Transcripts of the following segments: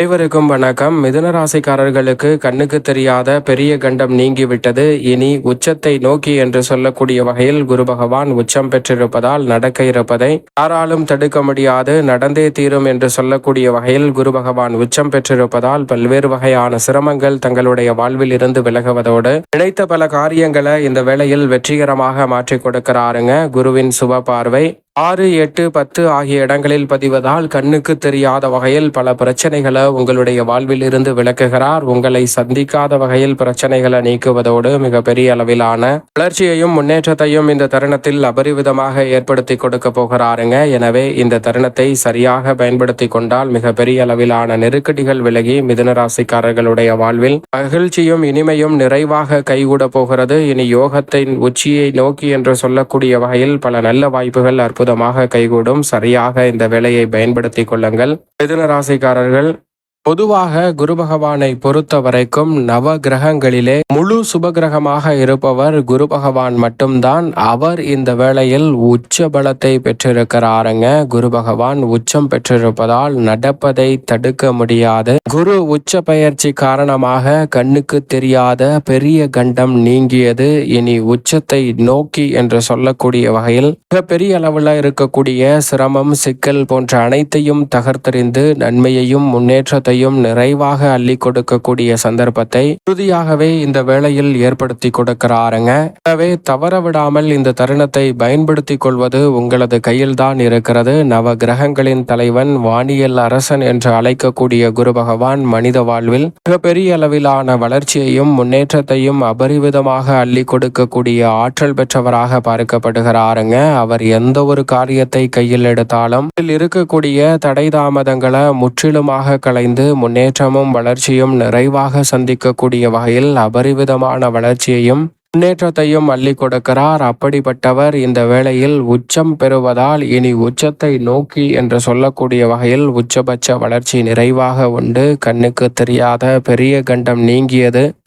அனைவருக்கும் வணக்கம். மிதுன ராசிக்காரர்களுக்கு கண்ணுக்கு தெரியாத பெரிய கண்டம் நீங்கிவிட்டது. இனி உச்சத்தை நோக்கி என்று சொல்லக்கூடிய வகையில் குரு பகவான் உச்சம் பெற்றிருப்பதால் நடக்க இருப்பதை யாராலும் தடுக்க முடியாது. நடந்தே தீரும் என்று சொல்லக்கூடிய வகையில் குரு பகவான் உச்சம் பெற்றிருப்பதால் பல்வேறு வகையான சிரமங்கள் தங்களுடைய வாழ்வில் இருந்து விலகுவதோடு நினைத்த பல காரியங்களை இந்த வேளையில் வெற்றிகரமாக மாற்றிக் கொடுக்கிறாருங்க. குருவின் சுப பார்வை ஆறு எட்டு பத்து ஆகிய இடங்களில் பதிவதால் கண்ணுக்கு தெரியாத வகையில் பல பிரச்சனைகளை உங்களுடைய வாழ்வில் இருந்து விளக்குகிறார். உங்களை சந்திக்காத வகையில் பிரச்சனைகளை நீக்குவதோடு மிகப்பெரிய அளவிலான வளர்ச்சியையும் முன்னேற்றத்தையும் இந்த தருணத்தில் அபரிவிதமாக ஏற்படுத்தி கொடுக்க போகிறாருங்க. எனவே இந்த தருணத்தை சரியாக பயன்படுத்தி கொண்டால் மிகப்பெரிய அளவிலான நெருக்கடிகள் விலகி மிதுனராசிக்காரர்களுடைய வாழ்வில் மகிழ்ச்சியும் இனிமையும் நிறைவாக கைகூட போகிறது. இனி யோகத்தின் உச்சியை நோக்கி என்று சொல்லக்கூடிய வகையில் பல நல்ல வாய்ப்புகள் அற்புதமாக கைகூடும். சரியாக இந்த வேலையை பயன்படுத்தி கொள்ளுங்கள். மிதுன ராசிக்காரர்கள் பொதுவாக குரு பகவானை பொறுத்த வரைக்கும் நவ கிரகங்களிலே முழு சுபகிரகமாக இருப்பவர் குரு பகவான் மட்டும்தான். அவர் இந்த வேளையில் உச்ச பலத்தை பெற்றிருக்கிறாருங்க. குரு பகவான் உச்சம் பெற்றிருப்பதால் நடப்பதை தடுக்க முடியாது. குரு உச்ச பயிற்சி காரணமாக கண்ணுக்கு தெரியாத பெரிய கண்டம் நீங்கியது. இனி உச்சத்தை நோக்கி என்று சொல்லக்கூடிய வகையில் மிகப்பெரிய அளவில் இருக்கக்கூடிய சிரமம் சிக்கல் போன்ற அனைத்தையும் தகர்த்தெறிந்து நன்மையையும் முன்னேற்றத்தையும் நிறைவாக அள்ளி கொடுக்கக்கூடிய சந்தர்ப்பத்தை உறுதியாகவே இந்த வேளையில் ஏற்படுத்தி கொடுக்கிறாருங்க. எனவே தவற விடாமல் இந்த தருணத்தை பயன்படுத்தி கொள்வது உங்களது கையில்தான் இருக்கிறது. நவ கிரகங்களின் தலைவன் வானியல் அரசன் என்று அழைக்கக்கூடிய குரு பகவான் மனித வாழ்வில் மிகப்பெரிய அளவிலான வளர்ச்சியையும் முன்னேற்றத்தையும் அபரிவிதமாக அள்ளி கொடுக்கக்கூடிய ஆற்றல் பெற்றவராக பார்க்கப்படுகிறாருங்க. அவர் எந்த ஒரு காரியத்தை கையில் எடுத்தாலும் இதில் இருக்கக்கூடிய தடை தாமதங்களை முற்றிலுமாக களைந்து முன்னேற்றமும் வளர்ச்சியும் நிறைவாக சந்திக்கக்கூடிய வகையில் அபரிவிதமான வளர்ச்சியையும் முன்னேற்றத்தையும் அள்ளி கொடுக்கிறார். அப்படிப்பட்டவர் இந்த வேளையில் உச்சம் பெறுவதால் இனி உச்சத்தை நோக்கி என்று சொல்லக்கூடிய வகையில் உச்சபட்ச வளர்ச்சி நிறைவாக உண்டு. கண்ணுக்கு தெரியாத பெரிய கண்டம் நீங்கியது.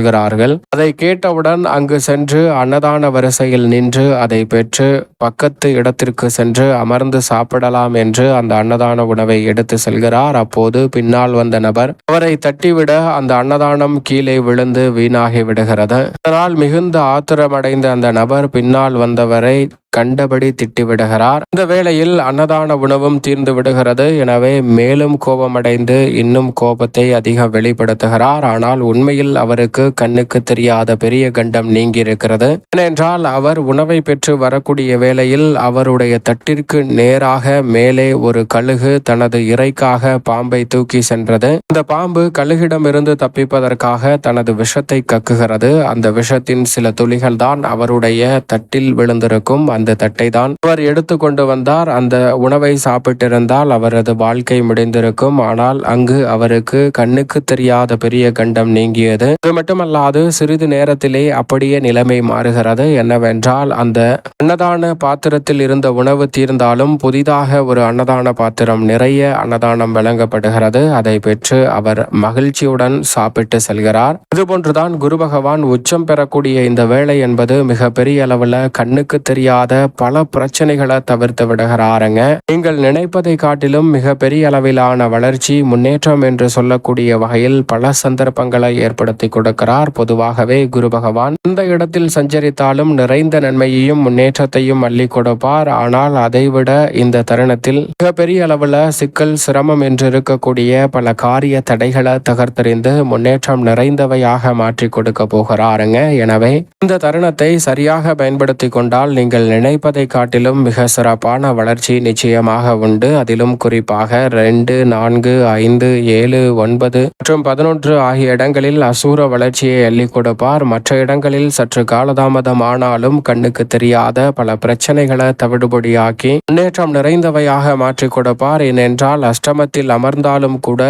சொல்கிறார்கள். அதை கேட்டவுடன் அங்கு சென்று அன்னதான வரிசையில் நின்று அதை பெற்று பக்கத்து இடத்திற்கு சென்று அமர்ந்து சாப்பிடலாம் என்று அந்த அன்னதான உணவை எடுத்து செல்கிறார். அப்போது பின்னால் வந்த நபர் அவரை தட்டிவிட அந்த அன்னதானம் கீழே விழுந்து வீணாகி விடுகிறது. அதனால் மிகுந்த ஆத்திரமடைந்த அந்த நபர் பின்னால் வந்தவரை கண்டபடி திட்டிவிடுகிறார். இந்த வேளையில் அன்னதான உணவும் தீர்ந்து விடுகிறது. எனவே மேலும் கோபமடைந்து இன்னும் கோபத்தை அதிகம் வெளிப்படுத்துகிறார். ஆனால் உண்மையில் அவருக்கு கண்ணுக்கு தெரியாத பெரிய கண்டம் நீங்கியிருக்கிறது. ஏனென்றால் அவர் உணவை பெற்று வரக்கூடிய வேளையில் அவருடைய தட்டிற்கு நேராக மேலே ஒரு கழுகு தனது இறைக்காக பாம்பை தூக்கி சென்றது. இந்த பாம்பு கழுகிடமிருந்து தப்பிப்பதற்காக தனது விஷத்தை கக்குகிறது. அந்த விஷத்தின் சில துளிகள் தான் அவருடைய தட்டில் விழுந்திருக்கும். அந்த தட்டை தான் அவர் எடுத்து கொண்டு வந்தார். அந்த உணவை சாப்பிட்டிருந்தால் அவரது வாழ்க்கை முடிந்திருக்கும். ஆனால் அங்கு அவருக்கு கண்ணுக்கு தெரியாத பெரிய கண்டம் நீங்கியது. இது மட்டுமல்லாது சிறிது நேரத்திலே அப்படியே நிலைமை மாறுகிறது. என்னவென்றால் அந்த அன்னதான பாத்திரத்தில் இருந்த உணவு தீர்ந்தாலும் புதிதாக ஒரு அன்னதான பாத்திரம் நிறைய அன்னதானம் வழங்கப்படுகிறது. அதை பெற்று அவர் மகிழ்ச்சியுடன் சாப்பிட்டு செல்கிறார். இதுபோன்றுதான் குரு பகவான் உச்சம் பெறக்கூடிய இந்த வேலை என்பது மிக பெரிய அளவுல கண்ணுக்கு தெரியாத பல பிரச்சனைகளை தவிர்த்து விடுகிறாருங்க. நீங்கள் நினைப்பதை காட்டிலும் மிக பெரிய அளவிலான வளர்ச்சி முன்னேற்றம் என்று சொல்லக்கூடிய வகையில் பல சந்தர்ப்பங்களை ஏற்படுத்தி கொடுக்கிறார். பொதுவாகவே குரு பகவான் இந்த இடத்தில் சஞ்சரித்தாலும் நிறைந்த நன்மையையும் முன்னேற்றத்தையும் அள்ளி கொடுப்பார். ஆனால் அதைவிட இந்த தருணத்தில் மிக பெரிய அளவுல சிக்கல் சிரமம் என்று இருக்கக்கூடிய பல காரிய தடைகளை தகர்த்தெறிந்து முன்னேற்றம் நிறைந்தவையாக மாற்றி கொடுக்க போகிறாருங்க. எனவே இந்த தருணத்தை சரியாக பயன்படுத்தி கொண்டால் நீங்கள் நினைப்பதை காட்டிலும் மிக சிறப்பான வளர்ச்சி நிச்சயமாக உண்டு. அதிலும் குறிப்பாக ரெண்டு நான்கு ஐந்து ஏழு ஒன்பது மற்றும் பதினொன்று ஆகிய இடங்களில் அசூர வளர்ச்சியை அள்ளி கொடுப்பார். மற்ற இடங்களில் சற்று காலதாமதம் ஆனாலும் கண்ணுக்கு தெரியாத பல பிரச்சனைகளை தவிடுபடியாக்கி முன்னேற்றம் நிறைந்தவையாக மாற்றி கொடுப்பார். ஏனென்றால் அஷ்டமத்தில் அமர்ந்தாலும் கூட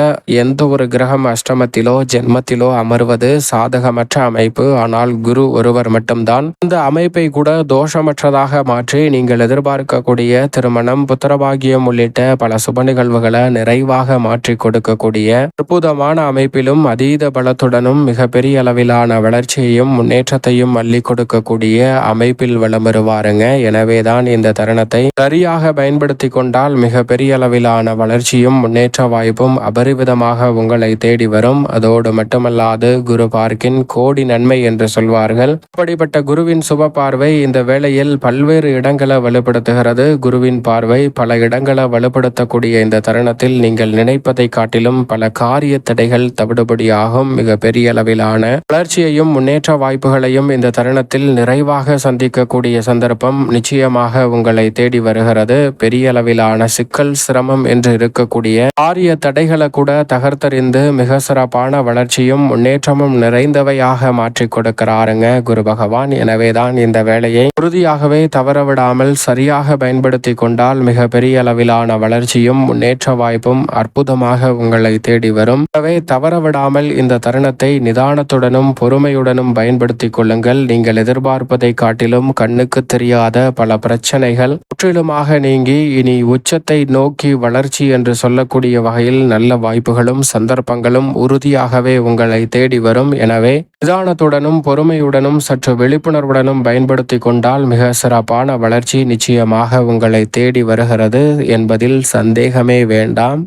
எந்த ஒரு கிரகம் அஷ்டமத்திலோ ஜென்மத்திலோ அமர்வது சாதகமற்ற அமைப்பு. ஆனால் குரு ஒருவர் மட்டும்தான். இந்த அமைப்பை கூட தோஷமற்றதாக மாற்றி நீங்கள் எதிர்பார்க்கக்கூடிய திருமணம் புத்திரபாகியம் உள்ளிட்ட பல சுப நிகழ்வுகளை நிறைவாக மாற்றி கொடுக்கக்கூடிய அற்புதமான அமைப்பிலும் அதீத பலத்துடனும் மிகப்பெரிய அளவிலான வளர்ச்சியையும் முன்னேற்றத்தையும் அள்ளி கொடுக்கக்கூடிய அமைப்பில் வலம் வருவாருங்க எனவேதான் இந்த தருணத்தை சரியாக பயன்படுத்தி கொண்டால் மிக பெரிய அளவிலான வளர்ச்சியும் முன்னேற்ற வாய்ப்பும் அபரிவிதமாக உங்களை தேடி வரும். அதோடு மட்டுமல்லாது குரு பார்க்கின் கோடி நன்மை என்று சொல்வார்கள். அப்படிப்பட்ட குருவின் சுப பார்வை இந்த வேளையில் பல்வேறு இடங்களை வலுப்படுத்துகிறது. குருவின் பார்வை பல இடங்களை வலுப்படுத்தக்கூடிய இந்த தருணத்தில் நீங்கள் நினைப்பதை காட்டிலும் பல காரிய தடைகள் தவிடுபடியாகும். மிக பெரிய அளவிலான வளர்ச்சியையும் முன்னேற்ற வாய்ப்புகளையும் இந்த தருணத்தில் நிறைவாக சந்திக்கக்கூடிய சந்தர்ப்பம் நிச்சயமாக உங்களை தேடி வருகிறது. பெரிய அளவிலான சிக்கல் சிரமம் என்று இருக்கக்கூடிய காரிய தடைகளை கூட தகர்த்தறிந்து மிக சிறப்பான வளர்ச்சியும் முன்னேற்றமும் நிறைந்தவையாக மாற்றி கொடுக்கிறாருங்க குரு பகவான். எனவேதான் இந்த வேலையை உறுதியாகவே தவறவிடாமல் சரியாக பயன்படுத்தி கொண்டால் மிக பெரிய அளவிலான வளர்ச்சியும் முன்னேற்ற வாய்ப்பும் அற்புதமாக உங்களை தேடி வரும். எனவே தவறவிடாமல் இந்த தருணத்தை நிதானத்துடனும் பொறுமையுடனும் பயன்படுத்தி கொள்ளுங்கள். நீங்கள் எதிர்பார்ப்பதை காட்டிலும் கண்ணுக்கு தெரியாத பல பிரச்சனைகள் முற்றிலுமாக நீங்கி இனி உச்சத்தை நோக்கி வளர்ச்சி என்று சொல்லக்கூடிய வகையில் நல்ல வாய்ப்புகளும் சந்தர்ப்பங்களும் உறுதியாகவே உங்களை தேடி வரும். எனவே நிதானத்துடனும் பொறுமையுடனும் சற்று விழிப்புணர்வுடனும் பயன்படுத்தி கொண்டால் மிக சிறப்பான வளர்ச்சி நிச்சயமாக உங்களை தேடி வருகிறது என்பதில் சந்தேகமே வேண்டாம்.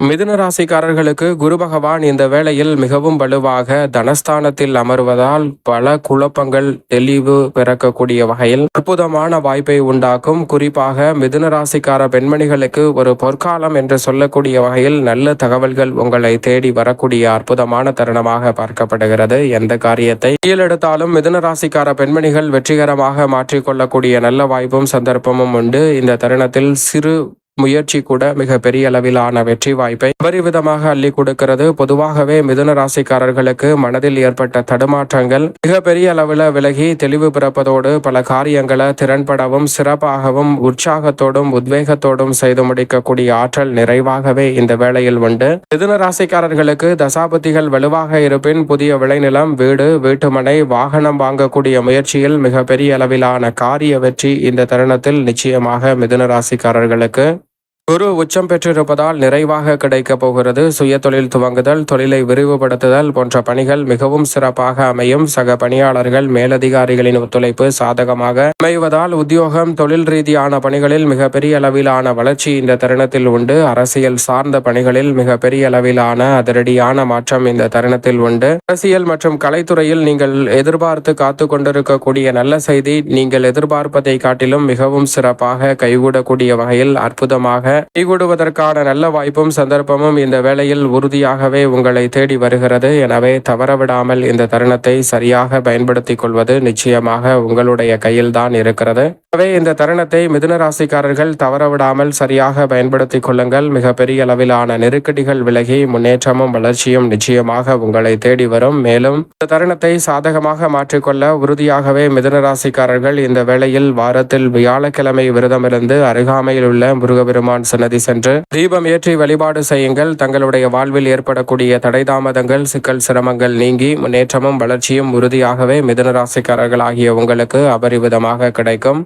மிதுன ராசிக்காரர்களுக்கு குரு பகவான் இந்த வேளையில் மிகவும் வலுவாக தனஸ்தானத்தில் அமர்வதால் பல குழப்பங்கள் தெளிவு பிறக்கக்கூடிய வகையில் அற்புதமான வாய்ப்பை உண்டாக்கும். குறிப்பாக மிதுன ராசிக்கார பெண்மணிகளுக்கு ஒரு பொற்காலம் என்று சொல்லக்கூடிய வகையில் நல்ல தகவல்கள் உங்களை தேடி வரக்கூடிய அற்புதமான தருணமாக பார்க்கப்படுகிறது. எந்த காரியத்தை கீழெடுத்தாலும் மிதுன ராசிக்கார பெண்மணிகள் வெற்றிகரமாக மாற்றிக்கொள்ளக்கூடிய நல்ல வாய்ப்பும் சந்தர்ப்பமும் உண்டு. இந்த தருணத்தில் சிறு முயற்சி கூட மிக பெரிய அளவிலான வெற்றி வாய்ப்பை அபரிவிதமாக அள்ளி கொடுக்கிறது. பொதுவாகவே மிதுன ராசிக்காரர்களுக்கு மனதில் ஏற்பட்ட தடுமாற்றங்கள் மிகப்பெரிய அளவில் விலகி தெளிவு பிறப்பதோடு பல காரியங்களை திறன்படவும் சிறப்பாகவும் உற்சாகத்தோடும் உத்வேகத்தோடும் செய்து முடிக்கக்கூடிய ஆற்றல் நிறைவாகவே இந்த வேளையில் உண்டு. மிதுன ராசிக்காரர்களுக்கு தசாபதிகள் வலுவாக இருப்பின் புதிய விளைநிலம் வீடு வீட்டுமனை வாகனம் வாங்கக்கூடிய முயற்சியில் மிகப்பெரிய அளவிலான காரிய வெற்றி இந்த தருணத்தில் நிச்சயமாக மிதுன ராசிக்காரர்களுக்கு குரு உச்சம் பெற்றிருப்பதால் நிறைவாக கிடைக்கப் போகிறது. சுய தொழில் துவங்குதல் தொழிலை விரிவுபடுத்துதல் போன்ற பணிகள் மிகவும் சிறப்பாக அமையும். சக பணியாளர்கள் மேலதிகாரிகளின் ஒத்துழைப்பு சாதகமாக அமைவதால் உத்தியோகம் தொழில் ரீதியான பணிகளில் மிகப்பெரிய அளவிலான வளர்ச்சி இந்த தருணத்தில் உண்டு. அரசியல் சார்ந்த பணிகளில் மிகப்பெரிய அளவிலான அதிரடியான மாற்றம் இந்த தருணத்தில் உண்டு. அரசியல் மற்றும் கலைத்துறையில் நீங்கள் எதிர்பார்த்து காத்து கொண்டிருக்கக்கூடிய நல்ல செய்தி நீங்கள் எதிர்பார்ப்பதை காட்டிலும் மிகவும் சிறப்பாக கைகூடக்கூடிய வகையில் அற்புதமாக கைகூடுவதற்கான நல்ல வாய்ப்பும் சந்தர்ப்பமும் இந்த வேளையில் உறுதியாகவே உங்களை தேடி வருகிறது. எனவே தவறவிடாமல் இந்த தருணத்தை சரியாக பயன்படுத்திக் கொள்வது நிச்சயமாக உங்களுடைய கையில்தான் இருக்கிறது. எனவே இந்த தருணத்தை மிதுன ராசிக்காரர்கள் தவறவிடாமல் சரியாக பயன்படுத்திக் கொள்ளுங்கள். மிகப்பெரிய அளவிலான நெருக்கடிகள் விலகி முன்னேற்றமும் வளர்ச்சியும் நிச்சயமாக உங்களை தேடி வரும். மேலும் இந்த தருணத்தை சாதகமாக மாற்றிக்கொள்ள உறுதியாகவே மிதுன ராசிக்காரர்கள் இந்த வேளையில் வாரத்தில் வியாழக்கிழமை விரதமிருந்து அருகாமையில் உள்ள முருகபெருமான் சன்னதி சென்று தீபம் ஏற்றி வழிபாடு செய்யுங்கள். தங்களுடைய வாழ்வில் ஏற்படக்கூடிய தடை தாமதங்கள் சிக்கல் சிரமங்கள் நீங்கி முன்னேற்றமும் வளர்ச்சியும் உறுதியாகவே மிதுன ராசிக்காரர்கள் ஆகிய உங்களுக்கு அபரிவிதமாக கிடைக்கும்.